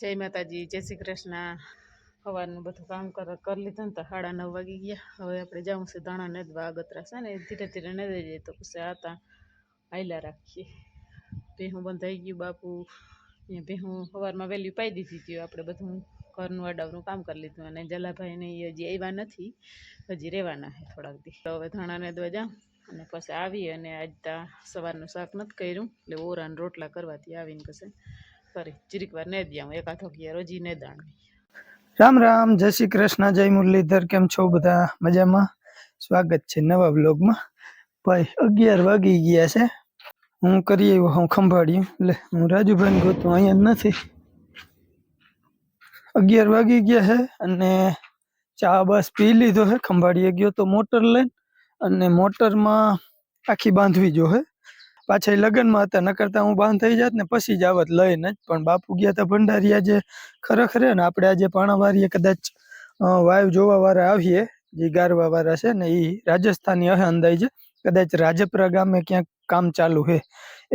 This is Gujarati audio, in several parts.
જય માતાજી, જય શ્રી કૃષ્ણ. સવારનું બધું કામ કર લીધું ને તો સાડા નવ વાગી ગયા. હવે આપણે જાઉં છે દાણા નદવા, અગતરા છે ને, ધીરે ધીરે નેદાઈ જઈએ તો પછી આતા આયલા રાખીએ. ભેહું બંધાઈ ગયું બાપુ. અહીંયા ભેહું સવારમાં વહેલી પાઈ દીધી હતી. આપણે બધું ઘરનું અડાવનું કામ કરી લીધું અને જલાભાઈને એ હજી આવ્યા નથી. હજી રહેવાના છે થોડાક દી. તો હવે ધાણા નેદવા જાઉં અને પછી આવી અને આજ ત્યાં સવારનું શાક નથી કર્યું. એટલે ઓરાન રોટલા કરવાથી આવીને પછી કરી, ચીરીક ને દઉં આખો હકીએ રોજી ને દાણ. રામ રામ, જય શ્રી કૃષ્ણ, જય મુરલીધર, કેમ છો બધા મજામાં? સ્વાગત છે નવા વ્લોગમાં. ભાઈ, અગિયાર વાગી ગયા છે. હું કરી આવ્યો, હું ખંભાળ્યું. એટલે હું રાજુભાઈ ગોતું અહીંયા નથી. અગિયાર વાગી ગયા છે અને ચા બસ પી લીધો છે, ખંભાળીએ ગયો તો મોટર લઈને અને મોટરમાં આખી બાંધવી જો હે પાછા લગ્નમાં હતા નકરતા હું બાંધ થઈ જાત ને પછી જ આવત લઈને જ. પણ બાપુ ગયા હતા ભંડારીયા જે ખરેખર ને, આપણે આજે પાણાવારીએ કદાચ વાયુ જોવા વાળા આવીએ, જે ગારવા વાળા છે ને એ રાજસ્થાની હે અંદાજે, કદાચ રાજપરા ગામે ક્યાંક કામ ચાલુ હે,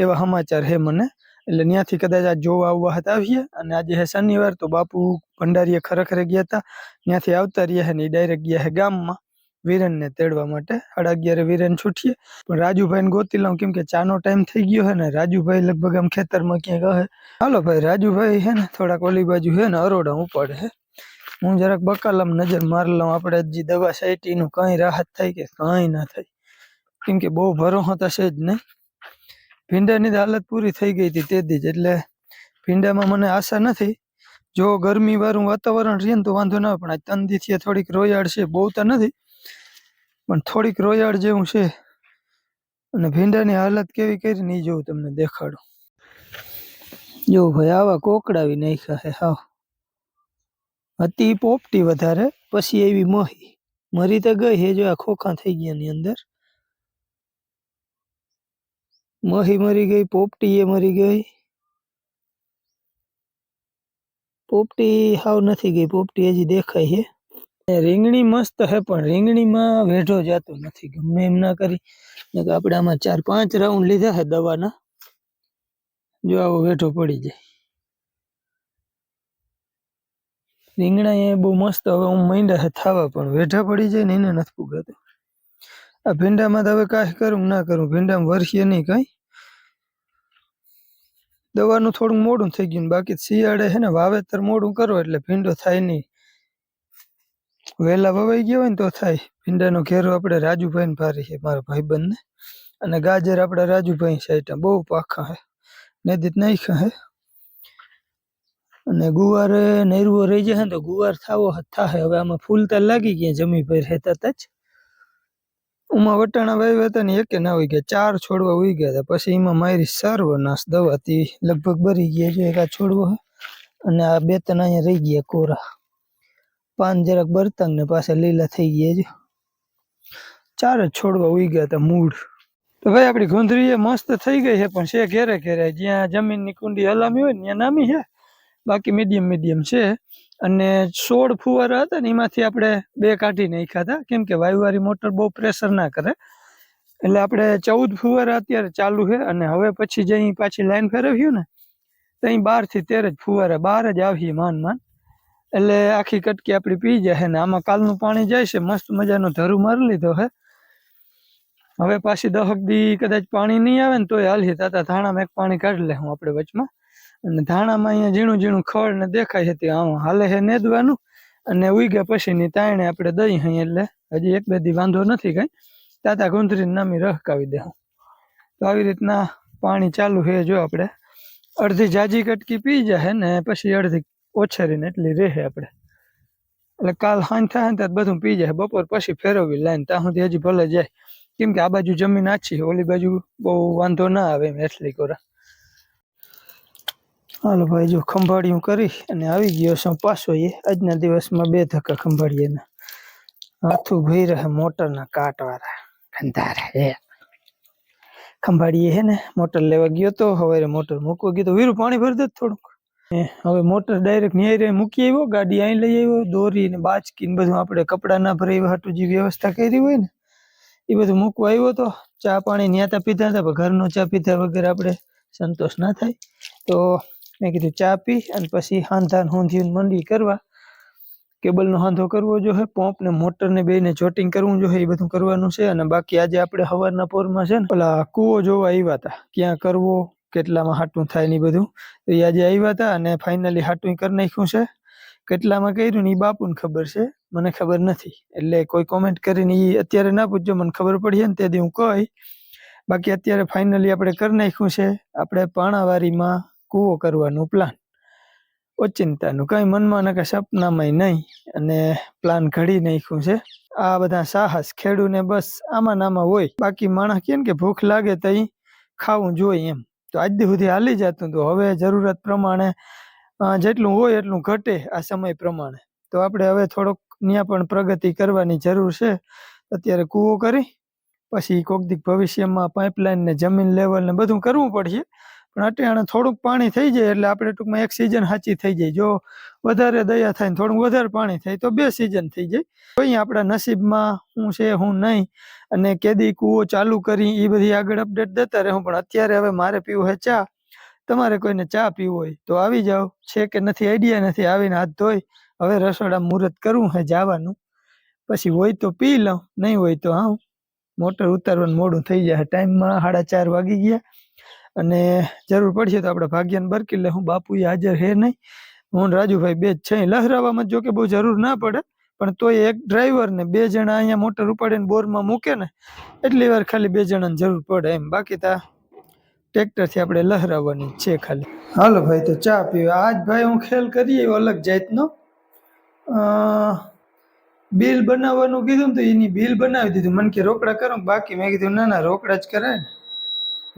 એવા સમાચાર હે મને. એટલે ત્યાંથી કદાચ આ જોવા આવવા હતા આવીએ, અને આજે હે શનિવાર, તો બાપુ ભંડારીએ ખરેખર ગયા હતા ત્યાંથી આવતા રહ્યા હે ને ડાયરેક્ટ ગયા હે ગામમાં. વીરેનને તેડવા માટે સાડા અગિયારે વીરેન છૂટીએ. પણ રાજુભાઈને ગોતી લઉં કેમ કે ચાનો ટાઈમ થઈ ગયો હે ને, રાજુભાઈ લગભગ આમ ખેતરમાં ક્યાંક હે હાલો ભાઈ, રાજુભાઈ હે ને, થોડાક ઓલી બાજુ હે ને, અરોડા ઉપાડે હે. હું જરાક બકાલમ નજર મારી લઉં, આપણે જે દવા સાઈટીનું કઈ રાહત થાય કે કાંઈ ના થાય. કેમ કે બહુ ભરો થશે જ નહીં ભીંડાની તો હાલત પૂરી થઈ ગઈ હતી તેથી જ, એટલે ભીંડામાં મને આશા નથી. જો ગરમી વાળું વાતાવરણ રહે ને તો વાંધો ના આવે, પણ આ ત્રણ દીથી થોડીક રોયાળ છે, બહુ તો નથી. પણ થોડીક રોયાળ જેવું છે. અને ભીંડાની હાલત કેવી કરી ને ઈ જોઉં તમને દેખાડું. જો ભાઈ આવા કોકડાવી નાખ્યા છે, હાવ. હતી પોપટી વધારે, પછી એવી મહી. મરી તો ગઈ હે જો આ ખોખા થઈ ગયા ની અંદર. મહી મરી ગઈ પોપટી એ મરી ગઈ. પોપટી હાવ નથી ગઈ, પોપટી હજી દેખાય છે. રીંગણી મસ્ત હે, પણ રીંગણીમાં વેઢો જતો નથી. ગમે એમ ના કરી. આપણે આમાં ચાર પાંચ રાઉન્ડ લીધા છે દવાના. જો આવો વેઢો પડી જાય. રીંગણા એ બહુ મસ્ત હવે હું માંડ્યા છે થાવા, પણ વેઢા પડી જાય ને એને નથી પુગાતું. આ ભીંડામાં તો હવે કાંઈ કરું ના કરું, ભીંડામાં વરસીએ નહીં કાંઈ. દવાનું થોડું મોડું થઈ ગયું બાકી શિયાળે છે ને વાવેતર મોડું કરો એટલે ભીંડો થાય નહીં. વહેલા વવાઈ ગયા હોય ને તો થાય. ભીંડાનો ઘેરો આપણે રાજુભાઈ ને ભારી છે, મારા ભાઈબંધને. અને ગાજર આપણે રાજુભાઈ સાઈડ બહુ પાખા હે. નદીત નાખ્યા હે. અને ગુવાર નેરવો રહી જાય તો ગુવાર થાવો થાહે. હવે આમાં ફૂલ તો લાગી ગયા, જમી પર હેતા જ. ઉમાં વટાણા વાવ્યા હતા ને એકે ના ઉઈ ગયા, ચાર છોડવા ઉઈ ગયા હતા. પછી એમાં મારી સર્વનાશ દવાથી લગભગ બરી ગયા છે, એક આ છોડવો અને આ બે ત્રણ અહીંયા રહી ગયા કોરા. પાન જરાક બરતંગ ને પાછા લીલા થઈ ગયા છે. ચાર જ છોડવા ઉઈ ગયા હતા મૂળ. તો ભાઈ આપણી ગુંદરી એ મસ્ત થઈ ગઈ છે, પણ છે ઘેરે ઘેરે. જ્યાં જમીનની કુંડી હલામી હોય ત્યાં નામી છે. બાકી મીડિયમ મીડિયમ છે. અને સોળ ફુવારા હતા ને એમાંથી આપણે બે કાઢી નાખ્યા હતા. કેમ કે વાયુવાળી મોટર બહુ પ્રેશર ના કરે. એટલે આપણે ચૌદ ફુવારા અત્યારે ચાલુ છે અને હવે પછી જઈ પાછી લાઈન ફેરવ્યું ને, તો અહીં બારથી તેર જ ફુવારા, બાર જ આવીએ માન માન એટલે આખી કટકી આપણી પી જાય ને આમાં કાલનું પાણી જાય છે, મસ્ત મજાનો ધરું મારી લીધો હે હવે પાછી દહક દી કદાચ પાણી નહીં આવે ને તોય હાલી તાતા ધાણામાં એક પાણી કાઢી લે હું આપણે વચમાં. અને ધાણામાં અહીંયા ઝીણું ઝીણું ખડ ને દેખાય છે તે આમ હાલે છે નેદવાનું અને ઉગ્યા પછીની તાણે આપણે દઈ હઈ એટલે હજી એક બે દી વાંધો નથી કઈ. તાતા ગુંદરી નામી રહકાવી દે તો આવી રીતના પાણી ચાલુ છે જો આપણે. અડધી જાજી કટકી પી જાય ને પછી અડધી ઓછેરીને એટલી રહે આપણે. એટલે કાલ સાંજ થાય ત્યાં બધું પી જાય. બપોર પછી ફેરવવી લાઈન. ત્યાં સુધી હજી ભલે જાય. કેમ કે આ બાજુ જમીન આછી ઓલી બાજુ બહુ વાંધો ના આવે એમ એટલી કોરા. હાલો ભાઈ, જો ખંભાળિયું કરી અને આવી ગયો છું પાછો એ. આજના દિવસમાં બે ધક્કા ખંભાળીએ ને હાથું ભઈ રહે મોટરના કાટવાળા. વાળા અંધારા હે. ખંભાળીએ હે ને, મોટર લેવા ગયો તો હવે મોટર મૂકવા ગયો તો વીરું પાણી ભરી દે થોડુંક. હવે મોટર ડાયરેક્ટ ન્યાય મૂકી આવ્યો, ગાડી અહીં લઈ આવ્યો દોરી ને બાચકી ને બધું આપણે કપડાં ના ભરાય, હાટું જે વ્યવસ્થા કરી હોય ને, એ બધું મૂકવા આવ્યો તો ચા પાણી ન્યાતા પીધા હતા પણ ઘરનો ચા પીધા વગર આપણે સંતોષ ના થાય. તો મેં કીધું ચા પી અને પછી હાંધાન હોંધીને મંડી કરવા. કેબલનો હાંધો કરવો જોઈએ પંપ ને મોટર ને બેને જોટિંગ કરવું જોઈએ એ બધું કરવાનું છે. અને બાકી આજે આપણે હવારના પોરમાં છે ને, પેલા કૂવો જોવા આવ્યા હતા ક્યાં કરવો કેટલામાં હાટું થાય ને બધું. તો એ આજે આવ્યા હતા અને ફાઇનલી હાટું કરી નાખ્યું છે. કેટલામાં કર્યું ને એ બાપુને ખબર છે? મને ખબર નથી. એટલે કોઈ કોમેન્ટ કરીને એ અત્યારે ના પૂછજો, મને ખબર પડી ને તેથી હું કહી બાકી અત્યારે ફાઇનલી આપણે કરી નાખ્યું છે. આપણે પાણાવારીમાં કૂવો કરવાનું પ્લાન ઓચિંતાનું કઈ મનમાં ને કે સપનામાં નહીં અને પ્લાન ઘડી નાખ્યું છે. આ બધા સાહસ ખેડૂને બસ આમાં નામાં હોય. બાકી માણસ કે ભૂખ લાગે તો ખાવું જોઈએ એમ. તો આજ સુધી હાલી જતું તો હવે જરૂરત પ્રમાણે જેટલું હોય એટલું ઘટે આ સમય પ્રમાણે. તો આપણે હવે થોડોક ત્યાં પણ પ્રગતિ કરવાની જરૂર છે. અત્યારે કૂવો કરી, પછી કોક દીક ભવિષ્યમાં પાઇપલાઇન ને જમીન લેવલ ને બધું કરવું પડશે. પણ અટાણે થોડુંક પાણી થઈ જાય એટલે આપણે ટૂંકમાં એક સિઝન સાચી થઈ જાય. જો વધારે દયા થાય ને થોડુંક વધારે પાણી થાય તો બે સિઝન થઈ જાય. કોઈ આપણા નસીબમાં હું છે, હું નહીં અને કેદી કૂવો ચાલુ કરી એ બધી આગળ અપડેટ દેતા રહે પણ અત્યારે હવે મારે પીવું છે ચા. તમારે કોઈને ચા પીવું હોય તો આવી જાઓ. છે કે નથી આઈડિયા નથી, આવીને હાથ ધોઈ હવે રસોડા મુહૂર્ત કરવું હે જવાનું. પછી હોય તો પી લઉં, નહીં હોય તો હા મોટર ઉતારવાનું મોડું થઈ જાય. ટાઈમમાં સાડા ચાર વાગી ગયા. અને જરૂર પડશે તો આપણે ભાગ્યાને બરકી લે. હું બાપુ હાજર હે નહીં. હું રાજુભાઈ બે જ છે. લહેરાવામાં જો કે બહુ જરૂર ના પડે. પણ તોય એક ડ્રાઈવર ને બે જણા અહીંયા મોટર ઉપાડીને બોરમાં મૂકે ને, એટલી વાર ખાલી બે જણાની જરૂર પડે એમ. બાકી તા ટ્રેક્ટરથી આપણે લહેરાવવાની છે ખાલી. હાલો ભાઈ, તો ચા પીવા. આજ ભાઈ હું ખેલ કરીએ એવો અલગ જાતનો. બિલ બનાવવાનું કીધું તો એની બિલ બનાવી દીધું. મને કે રોકડા કરો બાકી. મેં કીધું ના ના, રોકડા જ કરાય ને.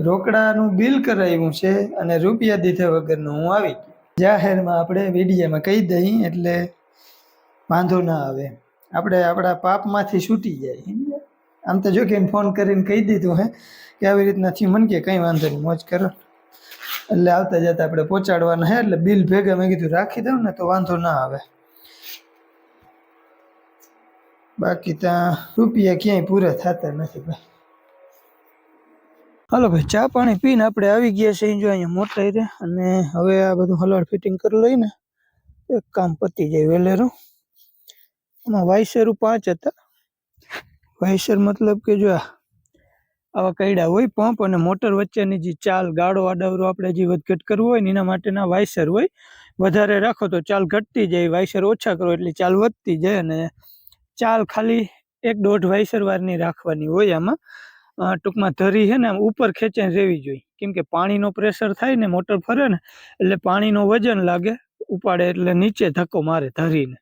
રોકડાનું બિલ કરાવ્યું છે અને રૂપિયા દીધા વગરનું હું આવી જાહેરમાં આપણે વિડીયામાં કહી દઈ એટલે વાંધો ના આવે. આપણે આપણા પાપમાંથી છૂટી જાય. આમ તો જો કે ફોન કરીને કહી દીધું હે કે આવી રીતના થયું. મને કે કંઈ વાંધો નહીં, મોજ કરો. એટલે આવતા જતા આપણે પહોંચાડવાના હે, એટલે બિલ ભેગા મેં કીધું રાખી દઉં ને તો વાંધો ના આવે. બાકી ત્યાં રૂપિયા ક્યાંય પૂરા થતા નથી ભાઈ. હાલો ભાઈ, ચા પાણી પીને આપણે આવી ગયા છે જો અહીંયા મોટા રે, અને હવે આ બધું હલાડ ફિટિંગ કરી લઈને એક કામ પતી જાય વેલેરું. આમાં વાઇસરું પાંચ હતા. વાઇસર મતલબ કે જો આવા કૈડા હોય પંપ અને મોટર વચ્ચેની જે ચાલ, ગાળો, આડાવરો આપણે જે વધઘટ કરવું હોય ને એના માટેના વાઇસર હોય, વધારે રાખો તો ચાલ ઘટતી જાય, વાઇસર ઓછા કરો એટલે ચાલ વધતી જાય અને ચાલ ખાલી એક દોઢ વાઇસર વારની રાખવાની હોય આમાં. ટૂંકમાં ધરી છે ને આમ ઉપર ખેંચાઈને રહેવી જોઈએ. કેમ કે પાણીનો પ્રેશર થાય ને, મોટર ફરે ને, એટલે પાણીનો વજન લાગે, ઉપાડે એટલે નીચે ધક્કો મારે ધરીને.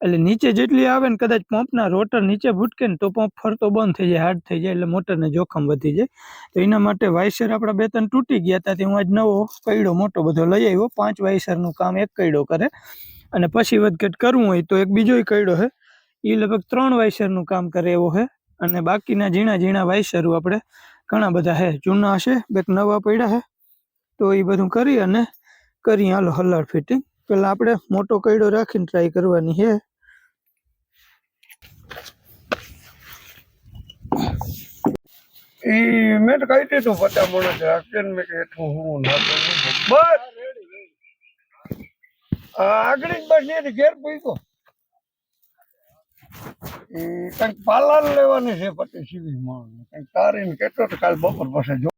એટલે નીચે જેટલી આવે ને કદાચ પંપના રોટર નીચે ભૂટકે ને તો પંપ ફરતો બંધ થઈ જાય, હાર્ડ થઈ જાય એટલે મોટરને જોખમ વધી જાય. તો એના માટે વાઇસર આપણા બે ત્રણ તૂટી ગયા ત્યાંથી હું આજ નવો કૈડો મોટો બધો લઈ આવ્યો. પાંચ વાઇસરનું કામ એક કૈડો કરે. અને પછી વધઘટ કરવું હોય તો એક બીજો કૈડો છે એ લગભગ ત્રણ વાઇસરનું કામ કરે એવો છે અને બાકીના ઝીણા ઝીણા વાઇસરો આપણે ઘણા બધા હે. જૂના હશે, બે નવા પડ્યા છે તો એ બધું કરી અને કરી હાલો હલાડ ફિટિંગ. પેલા આપણે મોટો કૈડો રાખીને ટ્રાય કરવાની છે એ મેં તો કહી દીધું પતા મને રાખીને મેં કે હેઠું હું નાખું બસ! આગળ જ બસ ઘેર પૂછ્યો કંઈક પાલાર લેવાની છે પતિ સીવી માં કંઈક તારીને કેતો તો કાલ બપોર પાસે જો.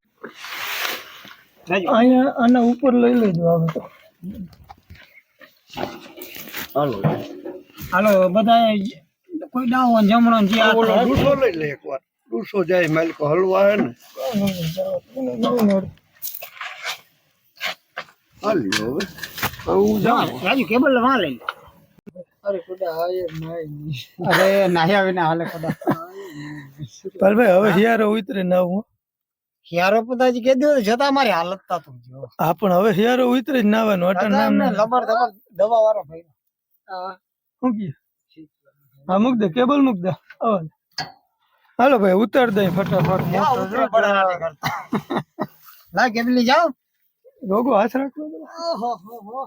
અહીંયા આના ઉપર લઈ લેજો આવે તો. હાલો. હાલો બધા કોઈ ડાવો જમણો જે આ ડૂસો લઈ લે એકવાર. ડૂસો જાય માલિકો હલવા હે ને. હાલ્યો હવે. હું જાઉં. રાજુ કેબલ વાં લઈ અરે ખુદા આયર નાઈ અરે નાહ્યા વિના હાલે કદા ભાઈ હવે હિયારો ઉતરે ના હું. હિયારો પતાજી કે દો જતા મારી હાલત તા તું જો. હા પણ હવે હિયારો ઉતરે જ નાવાનું અટન નામ ને. લબર ધબર દવા વાળો ભાઈ શું કીએ? હા મૂક દે કેબલ મૂક દે. અવાજ હાલો ભાઈ ઉતાર દે ફટાફટ. લા કેબલી જાઓ. રોગો હાથ રાખો ઓહો હો હો.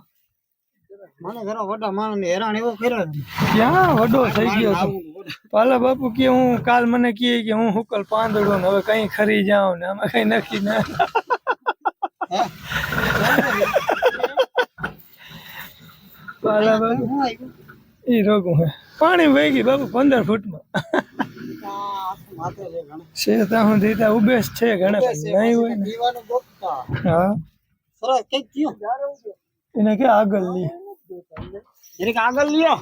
મને જરા વડા માણસ ને હેરાન એવો કર્યો છે. ક્યાં વડો થઈ ગયો તો? આવું વડા. પાલા બાપુ કે હું કાલ મને કહે કે હું હુકલ પાંદડો ને હવે કઈ ખરી જાઉં ને આમાં કઈ નક્કી ના પાલા બાજુ હું આવ્યું ઈ રોગું હે. પાણી વહી ગઈ બાપુ પંદર ફૂટમાં. આ આખું માથે છે ઘણે. છે ત્યાં સુધી ત્યાં ઉભેસ છે ઘણા પણ નહીં હોય ને. દીવાનું ગોખતા. હા. સરસ કંઈક થયું? એને કે આગળ લઈએ જરીક આગળ લ્યો.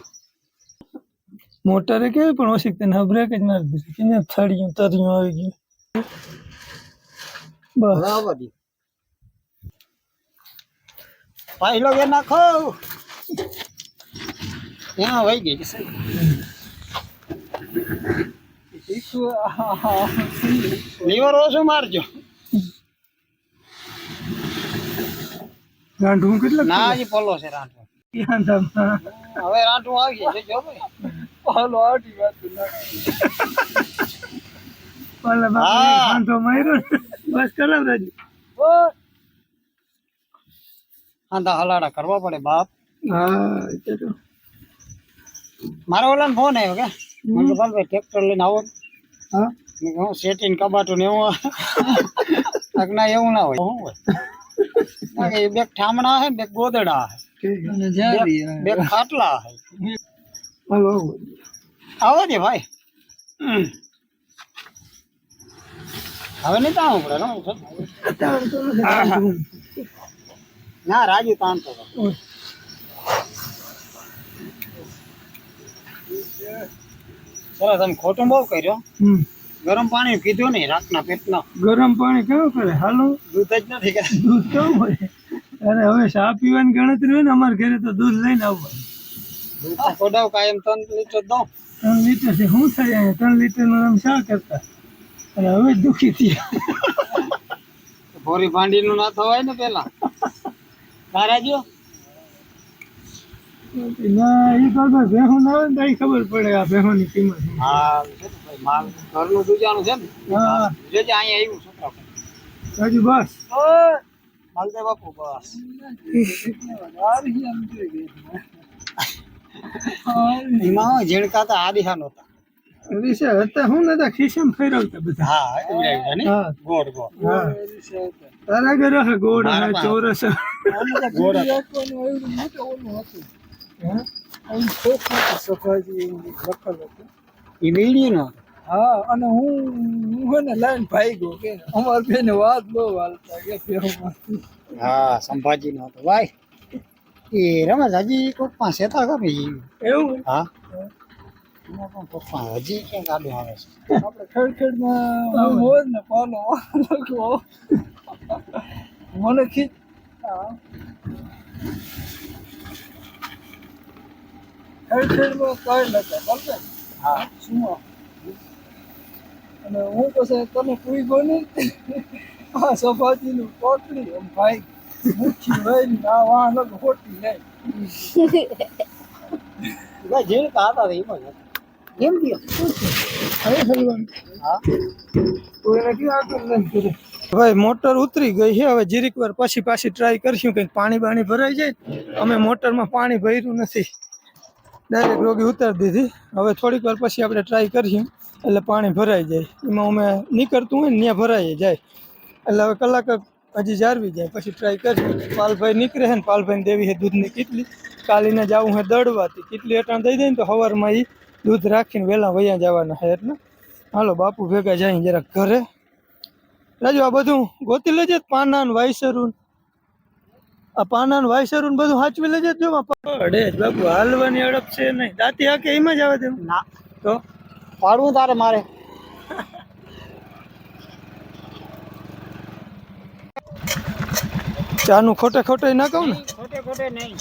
મોટરે કેવી પણ ઓછી તેને બ્રેક જ મારી દીધું. કે ને થળિયું તરિયું આવી ગયું. બસ. બરાબર. પહેલો કે નાખો. ત્યાં વહી ગઈ છે. લીવર ઓછું મારજો. રાંઢું કેટલા ના હજી પોલો છે તમે હવે આવી છે જો ભાઈ. આટી વાત પાલા બાપા હા. ગાંઠો માર્યો બસ કરાવ રાજી. આંધા હલાડા કરવા પડે બાપ. હા મારા ઓલા ફોન આવ્યો કે? મને ભાઈ ટ્રેક્ટર લઈને આવો હા? મેં કહ્યું સેટીન કબાટું ને એવું ના એવું ના હોય. શું હોય? બે ઠામણા હે બે ગોદડા હે બે- ખાટલા હલો આવો. ને ભાઈ? હવે નહીં તાણ ઉપડે ના રાજુ તાણ તો ચલો તમે ખોટું બહુ કર્યો. હમ. ગરમ પાણી પીધું નહીં રાતના પેટના. ગરમ પાણી કેવું કરે? હાલો. દૂધ જ નથી કે? દૂધ કેવું હોય? અરે હવે ચા પીવાની ગણતરી હોય ને અમારે ઘરે તો દૂધ લઈને આવવાનું. ખોડાવ કાયમ ત્રણ લીટર દો. ત્રણ લીટર છે. શું થાય અહીંયા? ત્રણ લીટરનું આમ શા કરતા? અને હવે દુઃખી થયા. ભોરી ભાંડીનું ના થવાય ને પેલા? તારાજો ના એ ભેહું ના આવે ને તો ખબર પડે આ ભેહુંની કિંમત. હા છે ને ભાઈ માલ ઘરનું દૂજાનું છે ને. હા. અહીંયા આવ્યું છોકરા હજુ બસ. માલદે બાપુ બસ એમાં ઝીણકા તો આદિહા નહોતા વિશે હતા હું નતા ખિસ્સામાં ફેરવતા બધા. હા એવડા એવડા ને? હા. ગોળ ગોળ. હા. તારા ઘરે હે ગોળ. ચોરસ. હે. ગોળ એ વીડિયો નો હા અને હું હું ને લાઈન ભાઈ ગયો કે અમાર બેને વાત બહુ હાલતા કે ભેહુંમાં હા સંભાજી નો હતો ભાઈ એ રમેશ હજી કોક પાસે હતા ખરી એવું હા એમાં પણ કોક પાસે હજી ક્યાંક આડું આવે છે આપણે ખડખડમાં હોય ને પાલો લખવો મને ખીચ ખડખડમાં કાંઈ નતા બરાબર હા શું અને હું પછી તને પૂઈ ગયો ને આ સભાજીનું કોટલી એમ ભાઈ મુઠ્ઠી લઈને આ વાહ લગ ખોટી લઈ ભાઈ ઝીણકા હતા તો એમાં જ હતા. કેમ થયો હવે હલવાનું હા. ભાઈ મોટર ઉતરી ગઈ છે. હવે જીરીક વાર પછી પાછી ટ્રાય કરશું. કંઈક પાણી બાણી ભરાઈ જાય. અમે મોટરમાં પાણી ભર્યું નથી. ડાયરેક્ટ રોગી ઉતારી દીધી. હવે થોડીક વાર પછી આપણે ટ્રાય કરશું. એટલે પાણી ભરાઈ જાય. એમાં અમે નીકળતું હોય ને ત્યાં ભરાઈ જાય. એટલે હવે કલાક હજી જાળવી જાય. પછી ટ્રાય કરશું પાલભાઈ નીકળે છે ને પાલભાઈને દેવી છે દૂધની કેટલી. કાલીને જવું છે દળવાથી. કેટલી અટાણ દઈ દે ને તો સવારમાં એ દૂધ રાખીને વહેલા વયા જવાના છે એટલે. હાલો બાપુ ભેગા જાય જરાક ઘરે. રાજુ આ બધું ગોતી લેજે પાના ને વાયસરું આ પાના ને વાયસરું બધું સાચવી લેજે જો પડે જ બાપુ હાલવાની અડપ છે નહીં. દાંતી હાકે એમાં જ આવે તેમ ના. તો? પાડવું તારે મારે ચાનું ખોટે ખોટે ના કહું ને ખોટે ખોટે નહીં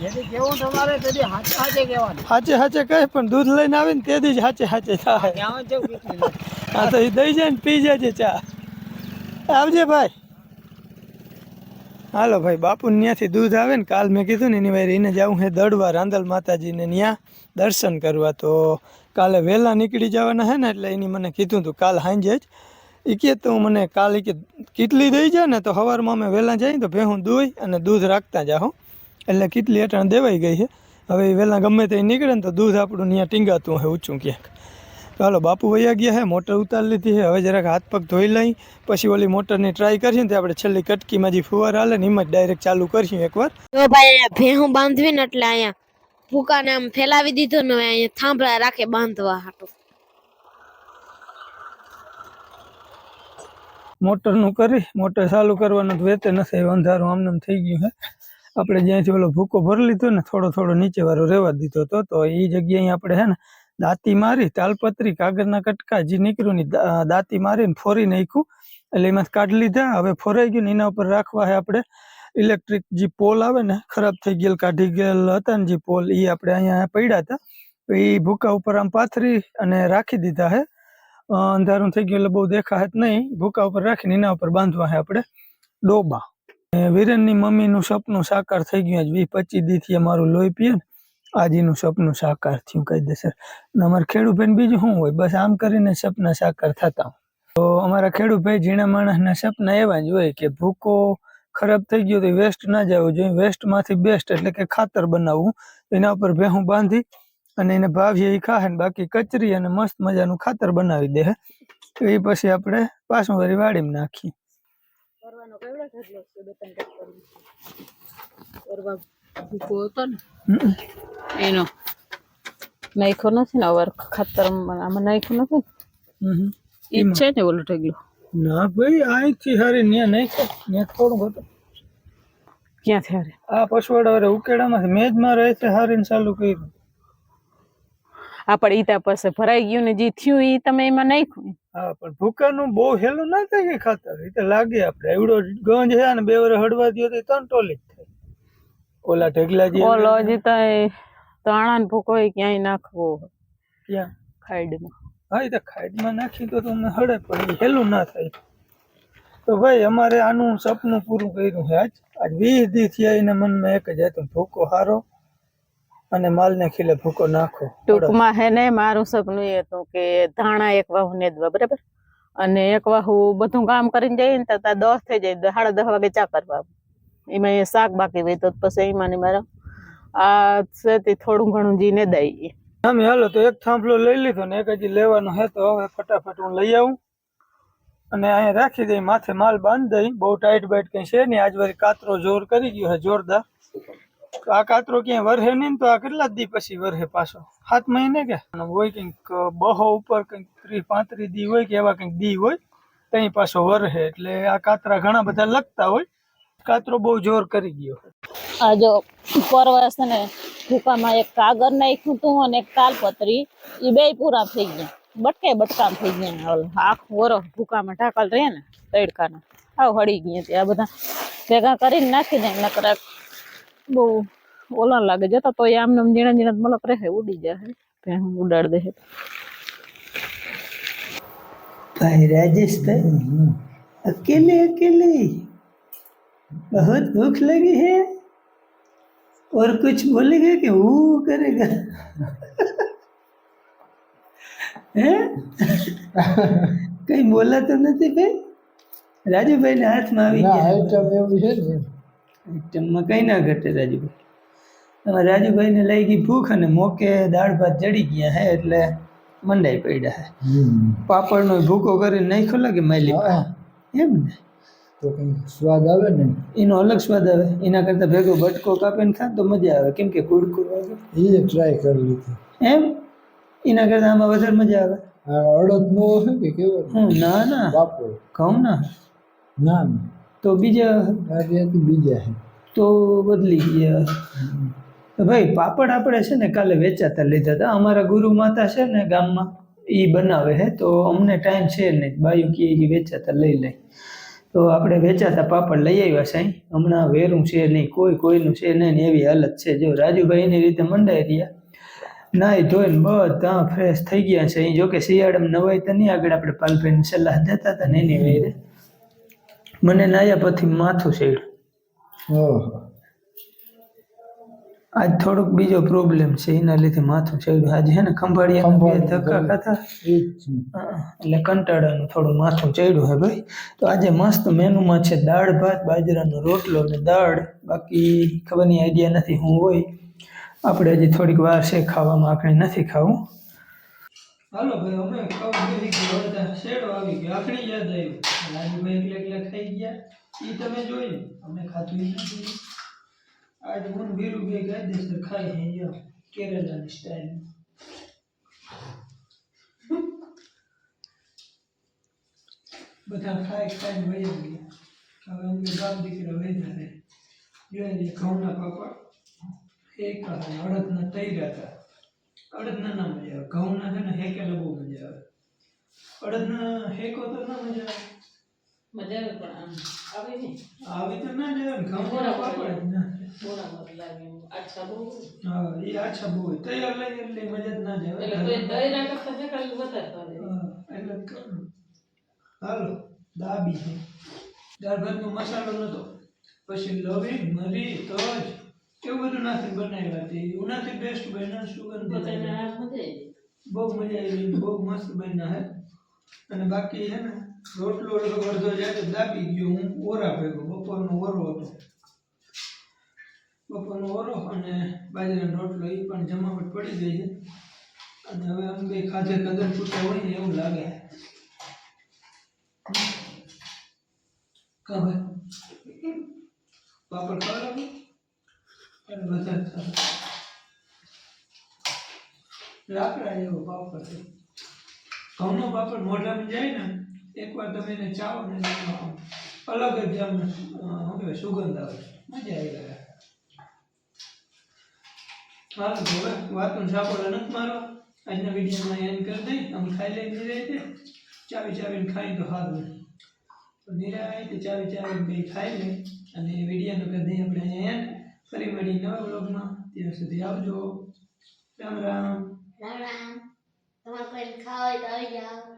જેથી કેવું તમારે તેથી હાચે હાચે કહેવાનું હાચે હાચે કહે પણ દૂધ લઈને આવે ને તેથી જ હાચે હાચે થાય ત્યાં જ જવું કેટલી હા તો એ દઈ જાય ને પી જાય ચા। આવજે ભાઈ। હાલો ભાઈ બાપુ ત્યાંથી દૂધ આવે ને કાલ મેં કીધું ને એની વાર એને જવું છે દડવા રાંદલ માતાજીને ત્યાં દર્શન કરવા તો કાલે વહેલા નીકળી જવાના છે ને એટલે એની મને કીધું હતું કાલ સાંજે જ. એ કહે તો મને કાલે કે કેટલી દઈ જાય ને તો સવારમાં અમે વહેલા જઈએ તો ભેહું દોઈ અને દૂધ રાખતા જાઉં એટલે કેટલી અટાણ દેવાઈ ગઈ છે. હવે એ વહેલા ગમે તે નીકળે ને તો દૂધ આપણું ત્યાં ટીંગાતું હોય ઊંચું ક્યાંક. તો હાલો, બાપુ વૈયા ગયા હે, મોટર ઉતારી લીધી છે હવે જરાક હાથ પગ ધોઈ લઈ, પછી ઓલી મોટરની ટ્રાય કરીએ ને તે આપણે છેલ્લી કટકીમાં જે ફુવાર હાલે ને એમાં જ ડાયરેક્ટ ચાલુ કરીશું એકવાર. તો ભાઈ અહીંયા ભેહું બાંધવી ને એટલે અહીંયા ભૂકાને આમ ફેલાવી દીધો ને અહીંયા થાંભલા રાખે બાંધવા હાટુ. મોટરનું કરી, મોટર ચાલુ કરવાનું વેતે નથી અંધારું આમને થઈ ગયું છે આપણે જ્યાંથી ઓલો ભૂકો ભરી લીધો ને થોડો થોડો નીચે વાળો રહેવા દીધો હતો, તો એ જગ્યાએ આપણે હે ને દાંતી મારી, તાલપત્રી, કાગળના કટકા, જે નીકળ્યું ને દાંતી મારીને ફોરી નાખ્યું. એટલે એમાંથી કાઢી લીધા, હવે ફોરાઈ ગયું ને એના ઉપર રાખવા છે આપણે. ઇલેક્ટ્રિક જે પોલ આવે ને, ખરાબ થઈ ગયેલ, કાઢી ગયેલ હતા ને જે પોલ એ આપણે અહીંયા પડ્યા હતા. તો એ ભૂકા ઉપર આમ પાથરી અને રાખી દીધા છે અંધારું થઈ ગયું એટલે બહુ દેખાત નહીં. ભૂકા ઉપર રાખીને એના ઉપર બાંધવા હે આપણે ડોબા. વિરેનની મમ્મીનું સપનું સાકાર થઈ ગયું આજ વીસ પચીસ દીથી અમારું લોહી પીએ ને આજીનું સપનું સાકાર થયું કાયદેસર અને અમારા ખેડૂભાઈ બીજું શું હોય? બસ આમ કરીને સપના સાકાર થતા તો અમારા ખેડૂભાઈ ઝીણા માણસના સપના એવા જ હોય કે ભૂકો ખરાબ થઈ ગયો તો વેસ્ટ ના જવું જોઈએ વેસ્ટમાંથી બેસ્ટ એટલે કે ખાતર બનાવવું એના ઉપર ભેહું બાંધી અને એને ભાવીએ એ ખાહે ને બાકી કચરી અને મસ્ત મજાનું ખાતર બનાવી દે. તો એ પછી આપણે પાછું વળી વાડીમાં નાખીએ. એનો નાખ્યો નથી ને અવાર ખાતર આમાં નાખ્યું નથી ઈ છે ને ઓલું ઢગલું? ના ભાઈ અહીંથી હારે ન્યા નાખ્યો ન્યા થોડું હતું ક્યાંથી હારે? આ પછવાડા વાળા ઉકેડામાંથી મેજમાં રહે છે હારે ચાલુ કર્યું. આપણે ઈતા પાસે ભરાઈ ગયું ને જે થયું એ તમે એમાં નાખ્યું. હા પણ ભૂકાનું બહુ હેલું ના થાય કે ખાતર? એ તો લાગે આપણે એવડો ગંજ છે ને બે વરે હળવા દો તો ત્રણ ટોલી જ થાય. ઓલા ઢગલા જે ઓલો હજી તો તાણા ભૂકો ક્યાંય નાખવો. ક્યાં? ખાઈડમાં હા, એ તો ખાઈડમાં નાખી તો તમને હળે, પણ હેલું ના થાય. તો ભાઈ, અમારે આનું સપનું પૂરું કર્યું છે આજ. આજ વીસ દી થયા એના મનમાં એક જ હતું, ભૂકો હારો અને માલને ખીલે ભૂકો નાખો. ટૂંકમાં હે ને, મારું સપનું એ હતું કે ધાણા એક વાહુ ને દવા, બરાબર? અને એક વાહુ બધું કામ કરીને જઈએ ને ત્યાં દસ થઈ જાય સાડા દસ વાગે ચા કરવા એમાં એ શાક બાકી હોય તો પછી એમાં મારા આ છે થોડું ઘણું જી ને દઈ. અમે હાલો તો એક થાંભલો લઈ લીધો ને એક હજી લેવાનો હે તો હવે ફટાફટ હું લઈ આવું. અને અહીંયા રાખી દઈ, માથે માલ બાંધી દઈ, બહુ ટાઈટ બાઈટ કઈ છે નહીં. આજ વળી કાતરો જોર કરી ગયો છે, જોરદાર. તો આ કાતરો ક્યાંય વરહે નહીં તો આ કેટલા દી પછી વરહે પાછો? સાત મહિને કે? હોય કંઈક બહો ઉપર કંઈક ત્રીસ પાંત્રીસ દી હોય કે એવા કંઈક દી હોય ત્યાં પાછો વરહે. એટલે આ કાતરા ઘણા બધા લગતા હોય. કાતરો બહુ જોર કરી ગયો. આ જો પરવાસ ને ભૂકામાં એક કાગર નાખ્યું હતું અને એક તાલપત્રી એ બે પૂરા થઈ ગયા. બટકે બટકામ થઈ ગયા આખ વરો ભૂકામાં ઢાકલ રહે ને તડકાના. આવ હળી ગયા ત્યાં બધા. ભેગા કરીને નાખીને દે નકર બહુ ઓલા લાગે. જતા તો આમને આમ જીણા જીણા મલક રહે ઉડી જાય ભેહું ઉડાડ દે ભાઈ રાજેશ ભાઈ અકેલે અકેલે. बहुत भूख लगी है और कुछ बोलेगा कि वो करेगा हैं કઈ બોલા તો નથી ભાઈ રાજુભાઈ ના હાથમાં આવી ગયા આઈટમ એવું છે ને આઈટમમાં કઈ ના ઘટે રાજુભાઈ તમારા રાજુભાઈને લઈ ગઈ ભૂખ અને મોકે દાળ ભાત જડી ગયા હે એટલે મંડાઈ પડ્યા હે પાપડનો ભૂકો કરીને નાખ્યો લાગે માલી હા, એમ ને તો કઈ સ્વાદ આવે ને? એનો અલગ સ્વાદ આવે. એના કરતાં ભેગો બટકો કાપીને ખા તો મજા આવે. કેમ કે કુડકુડ વાગે એ ટ્રાય કરી લીધી. એમ? એના કરતાં આમાં વધારે મજા આવે. અડદ નો હશે કે કેવો? ના ના. બાપો ઘઉં ના. ના તો બીજા? બીજા છે તો બદલી ગયા. ભાઈ પાપડ આપણે છે ને કાલે વેચાતા લીધા હતા. અમારા ગુરુ માતા છે ને ગામમાં એ બનાવે છે તો અમને ટાઈમ છે નહીં. બાયું કહે કે વેચાતા લઈ લઈ તો આપણે વેચાતા પાપડ લઈ આવ્યા સાંઈ. હમણાં વેરું છે નહીં, કોઈ કોઈનું છે નહીં એવી હાલત છે. જો રાજુભાઈની રીતે મંડાઈ રહ્યા, નાઈ ધોઈને બધા ફ્રેશ થઈ ગયા છે. અહીં જોકે શિયાળામાં નવાઈ તો નહીં, આગળ આપણે પાલભાઈને સલાહ દેતા હતા ને એની વેરે મને નાયા પછી માથું શેડ ઓહો. આજ થોડોક બીજો પ્રોબ્લેમ છે એના લીધે માથું ચડ્યું. આજે હે ને ખંભાળિયા બે ધક્કા ખાતા એટલે કંટાળાનું થોડું માથું ચડ્યું હે ભાઈ. તો આજે મસ્ત મેનુમાં છે દાળ ભાત બાજરાનો રોટલો ને દાળ. બાકી ખબરની આઈડિયા નથી હું હોય. આપણે હજી થોડીક વાર છે ખાવામાં આપણે નથી ખાવું. હાલો ભાઈ અમે ખાવા શેડો આવી ગયો. આખડી યાદ આવ્યું. રાજુભાઈ એકલા એકલા ખાઈ ગયા. એ તમે જોયું અમે ખાધું ઈ નથી આજ હું ને વીરુ બે કાયદેસર ખાઈ હે યો કેરેલાની સ્ટાઈલ બધા ખાઈ ખાઈને વહી ગયા હવે અમે બાપ દીકરા વહ્યા રે જોઈ ઘઉંના પાપડ એક અડદના તૈરા હતા અડદના ના મજા આવે ઘઉંના છે ને હેકેલા બહુ મજા આવે અડદના હેકો તો ના મજા આવે મજા આવે પણ આમ આવે ને આવી તો ના જાય ને ઘઉંના પાપડ જ ના હા એ આછા બહુ હોય. તૈયાર લઈ એટલે મજા ના જાય એટલે. હાલો દાબી છે. દાળ ભાતનો મસાલો નતો. પછી લવિંગ મરી તજ. એવું બધું નાથી બનાવ્યા હતી ઉનાથી બેસ્ટ બન્યા સુગંધ બહુ મજા આવી બહુ મસ્ત બન્યા હે. અને બાકી છે ને રોટલો અડધો અડધો જાય તો દાબી ગયો. હું ઓરા ભેગો બપોરનો ઓરો હતો. બપોરનો ઓરો અને બાજરાનો રોટલો એ પણ જમાવટ પડી ગઈ છે. અને હવે આમ બે ખાધે કદર છૂટા હોય ને એવું લાગે. કહે પાપડ ખાવા અને વધારે સારું લાકડા જેવો પાપડ છે. ઘઉંનો પાપડ મોઢામાં જાય ને, એકવાર તમે એને ચાવો ને અલગ જ આમ સુગંધ આવે મજા આવી તો હવે વાતનો સાપોડા નથી મારો આજના વિડીયોમાં એન્ડ કરી દઈ, આમ ખાઈ લઈ નિરાય ચાવી ચાવીને ખાઈ તો સારું તો નિરાય તે ચાવી ચાવીને કંઈ ખાઈ લે. અને વિડીયોનો કરી દઈએ આપણે અહીંયા એન્ડ. ફરી મળી નવા બ્લોગમાં ત્યાં સુધી આવજો. રામ રામ. રામ રામ. તમારે કોઈ ખાવા હોય તો આવી જાઓ